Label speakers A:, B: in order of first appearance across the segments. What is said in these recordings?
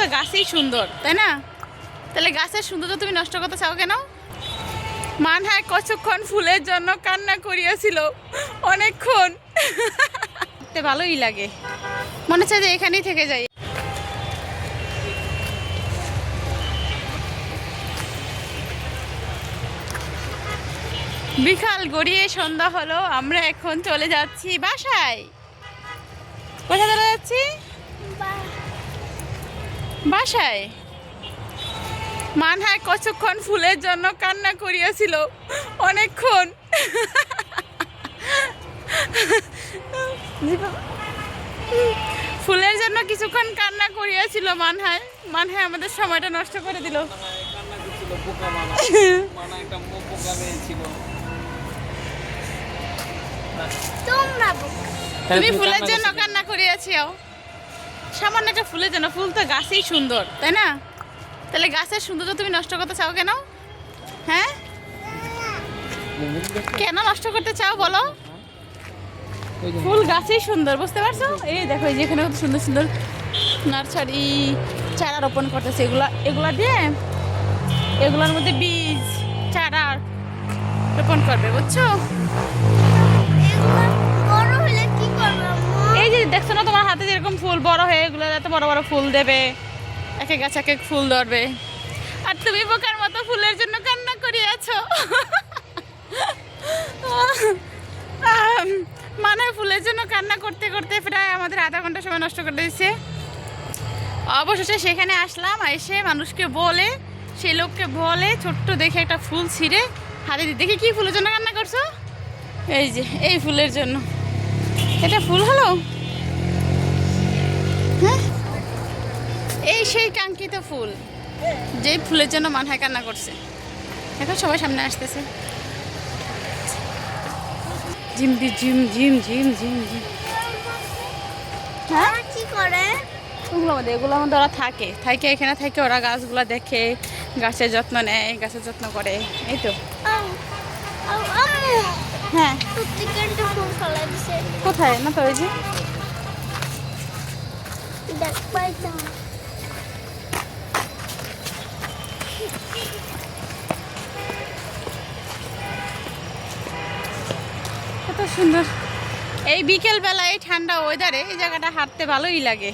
A: তো গাছেই সুন্দর, তাই না? তাহলে গাছের সৌন্দর্য তুমি নষ্ট করতে চাও কেন? মানহায় কতক্ষণ ফুলের জন্য কান্না করিয়াছিল? অনেকক্ষণ। ভালোই লাগে। মনে হচ্ছে যে এখানেই থেকে যাই। বিকাল গড়িয়ে সন্ধ্যা হলো, আমরা এখন চলে যাচ্ছি বাসায়। কোথায় চলে যাচ্ছি? বাসায়? মানহায় কতক্ষণ ফুলের জন্য কান্না করিয়াছিল? অনেকক্ষণ। ফুলের জন্য কিছুক্ষণ কান্না করিয়াছিল মানহায়। মানহায় আমাদের সময়টা নষ্ট করে দিল। তুমি ফুলের জন্য কান্না করিয়াছিও। সামান্য একটা ফুলের জন্য ফুল তো গাছেই সুন্দর, তাই না? তাহলে গাছের সৌন্দর্য তুমি নষ্ট করতে চাও কেন? হ্যাঁ? কেন নষ্ট করতে চাও বলো? ফুল গাছেই সুন্দর, বুঝতে পারছ? এই দেখো, এই যে এখানে কত সুন্দর সুন্দর নার্সারি, চারা রোপণ করতেছে এগুলা এগুলা দিয়ে এগুলোর মধ্যে বীজ, চারা রোপণ করবে, বুঝছ? দেখছ না তোমার হাতে যেরকম ফুল বড় হয়ে এগুলো, এত বড় বড় ফুল দেবে? এক গাছ এক এক ফুল ধরবে। আর তুমি বোকার মতো ফুলের জন্য কান্না করিয়াছো। মানে ফুলের জন্য কান্না করতে করতে প্রায় আমাদের আধা ঘণ্টা সময় নষ্ট করে দিচ্ছে অবশেষে সেখানে আসলাম, এসে মানুষকে বলে, সেই লোককে বলে, ছোট্ট দেখে একটা ফুল ছিঁড়ে হাতে দিয়ে দেখি কি ফুলের জন্য কান্না করছ? এই যে, এই ফুলের জন্য। এটা ফুল হলো হ্যাঁ এই সেই কাঙ্ক্ষিত ফুল যেই ফুলের জন্য মানহায় কান্না করছে। এখন সবাই সামনে আসতেছে। Gym gym gym gym gym gym হ্যাঁ
B: কি করে?
A: ওগুলো আমাদের এগুলো আমাদের ওরা থাকে। থাকে এখানে থাকে ওরা গাছগুলো দেখে গাছের যত্ন নেয় গাছের যত্ন করে। এই তো। হ্যাঁ। কোথায়? না তো ওই যে।
B: দেখ পাইতাম।
A: কত সুন্দর। এই বিকেল বেলা এই ঠান্ডা ওয়েদারে এই জায়গাটা হাঁটতে ভালোই লাগে।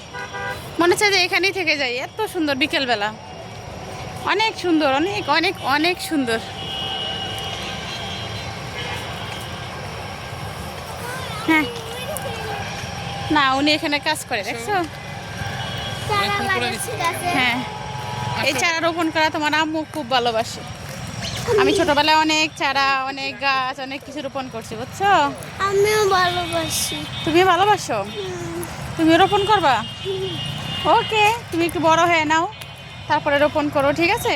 A: মনে হচ্ছে যে এখানেই থেকে যাই। এত সুন্দর বিকেল বেলা অনেক সুন্দর অনেক অনেক অনেক সুন্দর। হ্যাঁ। না উনি এখানে কাজ করে দেখছ? হ্যাঁ। এই চারা রোপণ করা তোমার আম্মু খুব ভালোবাসে। আমি ছোটবেলায় অনেক চারা অনেক গাছ অনেক কিছু রোপণ করছি বুঝছ?
B: আমিও ভালোবাসি।
A: তুমি ভালোবাসো? তুমি রোপণ করবা? ওকে তুমি একটু বড় হয়ে নাও তারপরে রোপণ করো ঠিক আছে?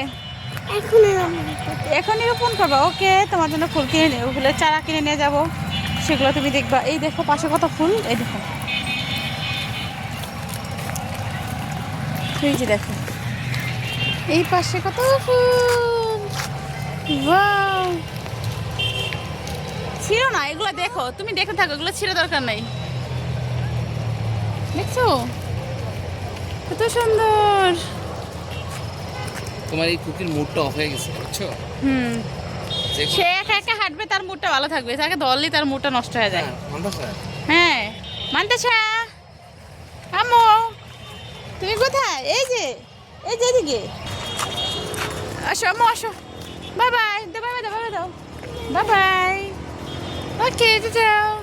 A: এখনই রোপণ করবা। ওকে তোমার জন্য ফুল কিনে ফুলের চারা কিনে নিয়ে যাব। সেগুলো তুমি দেখবা। এই দেখো পাশে কত ফুল এই দেখো। এই যে দেখো। এই পাশে কত ফুল! ছিল না এগুলো দেখো। তুমি দেখে থাকো এগুলো ছিল দরকার নাই। দেখছ? কত সুন্দর।
C: তোমার এই কুকির মুডটা অফ হয়ে গেছে বুঝছ?
A: হুম। সে একা একা হাঁটবে তার মুডটা ভালো থাকবে। তাকে ধরলে তার মুডটা নষ্ট হয়ে যায়।
C: হ্যাঁ, মানতা স্যার
A: হ্যাঁ মানতেছা? আম্মু তুমি কোথায়? এই যে এই যে এদিকে। Acho, mostro. Bye bye. Bye bye, bye bye. Bye bye. Ok, tchau.